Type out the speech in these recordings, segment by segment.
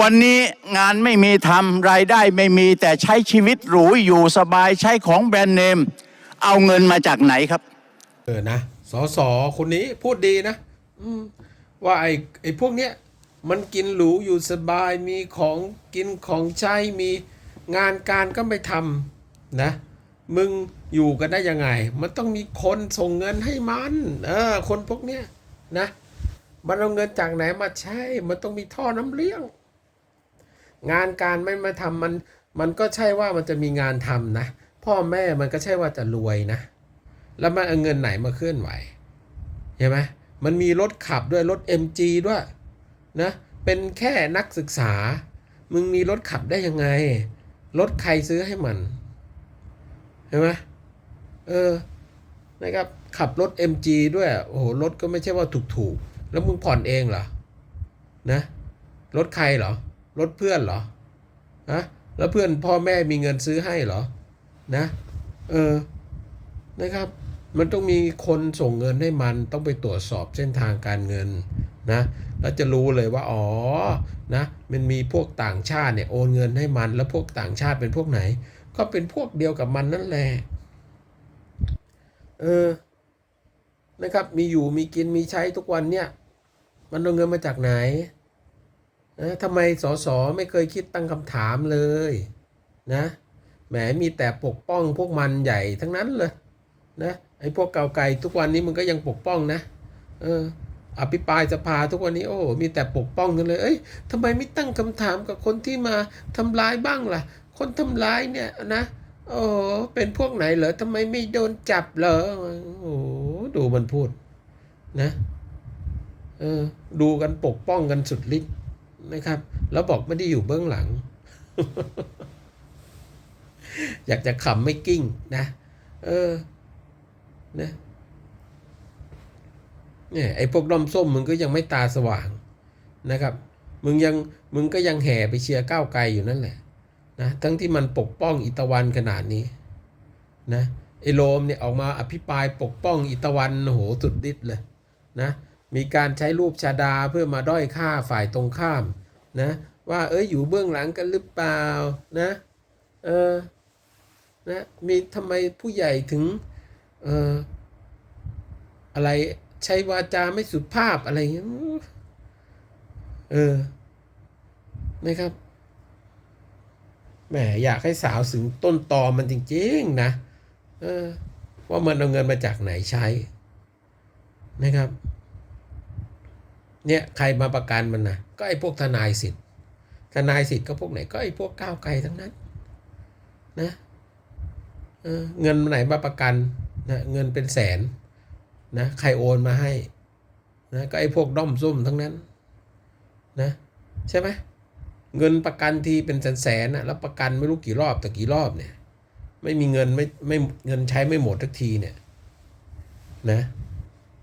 วันนี้งานไม่มีทำรายได้ไม่มีแต่ใช้ชีวิตหรูอยู่สบายใช้ของแบรนด์เนม เอาเงินมาจากไหนครับ เออนะสอสอคนนี้พูดดีนะว่าไอ้ไอ้พวกเนี้ยมันกินหรูอยู่สบายมีของกินของใช้มีงานการก็ไม่ทำนะ มึงอยู่กันได้ยังไง มันต้องมีคนส่งเงินให้มันเออคนพวกเนี้ยนะ มันเอาเงินจากไหนมาใช้ มันต้องมีท่อน้ำเลี้ยง งานการไม่มาทำมันมันก็ใช่ว่ามันจะมีงานทำนะ พ่อแม่มันก็ใช่ว่าจะรวยนะ แล้วมันเอาเงินไหนมาเคลื่อนไหวเห็นไหมมันมีรถขับด้วยรถ MG ด้วยนะเป็นแค่นักศึกษา มึงมีรถขับได้ยังไง รถใครซื้อให้มันเห็นไหมเออนะครับขับรถ MG ด้วยโอ้โหรถก็ไม่ใช่ว่าถูกๆ แล้วมึงผ่อนเองเหรอนะรถใครเหรอ รถเพื่อนเหรอฮะแล้วเพื่อนพ่อแม่มีเงินซื้อให้เหรอนะ เออนะครับ มันต้องมีคนส่งเงินให้มันต้องไปตรวจสอบเส้นทางการเงินนะแล้วจะรู้เลยว่าอ๋อนะมันมีพวกต่างชาติเนี่ยโอนเงินให้มัน แล้วพวกต่างชาติเป็นพวกไหน ก็เป็นพวกเดียวกับมันนั่นแหละเออนะครับมีอยู่มีกินมีใช้ทุกวันเนี่ย มันเอาเงินมาจากไหน เออทำไมสสไม่เคยคิดตั้งคำถามเลยนะแหมมีแต่ปกป้องพวกมันใหญ่ทั้งนั้นเลยนะไอ้พวกเก่าไก่ทุกวันนี้มันก็ยังปกป้องนะเอออภิปรายสภาทุกวันนี้โอ้มีแต่ปกป้องกันเลย เอ้ยทำไมไม่ตั้งคำถามกับคนที่มาทำร้ายบ้างล่ะ คนทำร้ายเนี่ยนะโอ้เป็นพวกไหนเหรอทำไมไม่โดนจับเหรอโอ้ดูมันพูดนะเออดูกันปกป้องกันสุดฤทธิ์ นะครับ แล้วบอกไม่ได้อยู่เบื้องหลัง อยากจะขำไม่กิ้งนะ เออ นะเนี่ยไอ้พวกด้อมส้มมึงก็ยังไม่ตาสว่างนะครับ มึงยังมึงก็ยังแห่ไปเชียร์ก้าวไกลอยู่นั่นแหละนะทั้งที่มันปกป้องอิตาวันขนาดนี้นะไอ้โลมเนี่ยออกมาอภิปรายปกป้องอิตาวันโหสุดฤทธิ์เลยนะ มีการใช้รูปชาดาเพื่อมาด้อยค่าฝ่ายตรงข้ามนะว่าเอ้ยอยู่เบื้องหลังกันหรือเปล่านะเออนะมีทำไมผู้ใหญ่ถึงเอออะไรใช้วาจาไม่สุภาพอะไรเงี้ยเออนะครับแหมอยากให้สาวถึงต้นตอมันจริงๆนะเออว่ามันเอาเงินมาจากไหนใช้นะครับ เนี่ยใครมาประกันมันนะก็ไอ้พวกทนายสิทธิ์ทนายสิทธิ์ก็พวกไหนก็ไอ้พวกก้าวไกลทั้งนั้นนะเงินไหนมาประกันนะเงินเป็นแสนนะใครโอนมาให้นะก็ไอ้พวกด้อมซุ่มทั้งนั้นนะใช่ไหมเงินประกันทีเป็นแสนแสนนะแล้วประกันไม่รู้กี่รอบแต่กี่รอบเนี่ยไม่มีเงินไม่ไม่เงินใช้ไม่หมดทักทีเนี่ยนะ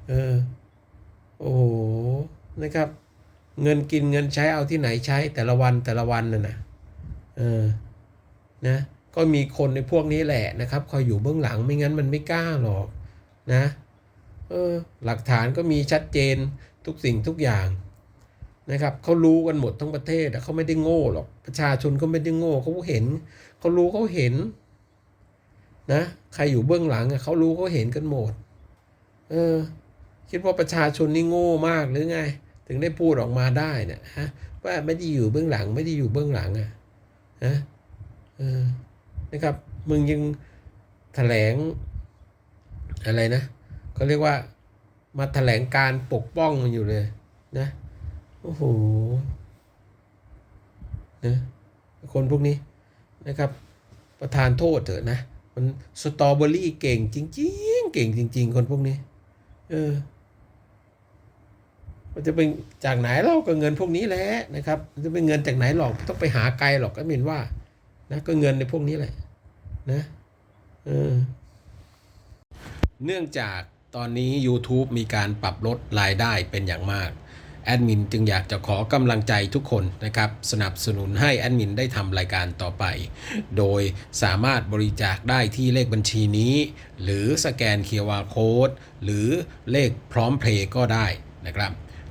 เออโอ้โห นะครับ เงินกินเงินใช้เอาที่ไหนใช้แต่ละวันแต่ละวันน่ะนะเออนะก็มีคนในพวกนี้แหละนะครับ คอยอยู่เบื้องหลังไม่งั้นมันไม่กล้าหรอกนะเออหลักฐานก็มีชัดเจนทุกสิ่งทุกอย่างนะครับเขารู้กันหมดทั้งประเทศอะเขาไม่ได้โง่หรอกประชาชนเขาไม่ได้โง่เขาเห็นเขารู้เขาเห็นนะใครอยู่เบื้องหลังเขารู้เขาเห็นกันหมดเออคิดว่าประชาชนนี่โง่มากหรือไง ถึงได้พูดออกมาได้เนี่ยฮะว่าไม่ได้อยู่เบื้องหลัง ไม่ได้อยู่เบื้องหลังอะฮะเออนะครับ มึงยังแถลงอะไรนะเขาเรียกว่ามาแถลงการปกป้องมันอยู่เลยนะโอ้โหนะคนพวกนี้นะครับ ประธานโทษเถอะนะ มันสตรอเบอรี่เก่งจริง ๆ เก่งจริง ๆ คนพวกนี้ เออ มันจะเป็นจากไหนเราก็เงินพวกนี้แหละนะครับ มันจะเป็นเงินจากไหนหรอกต้องไปหาไกลหรอกก็เห็นว่า นะก็เงินในพวกนี้แหละ นะเออเนื่องจากตอนนี้ YouTube มีการปรับลดรายได้เป็นอย่างมาก แอดมินจึงอยากจะขอกำลังใจทุกคนนะครับ สนับสนุนให้แอดมินได้ทำรายการต่อไป โดยสามารถบริจาคได้ที่เลขบัญชีนี้ หรือสแกน QR Code หรือเลขพร้อมเพลย์ก็ได้นะครับ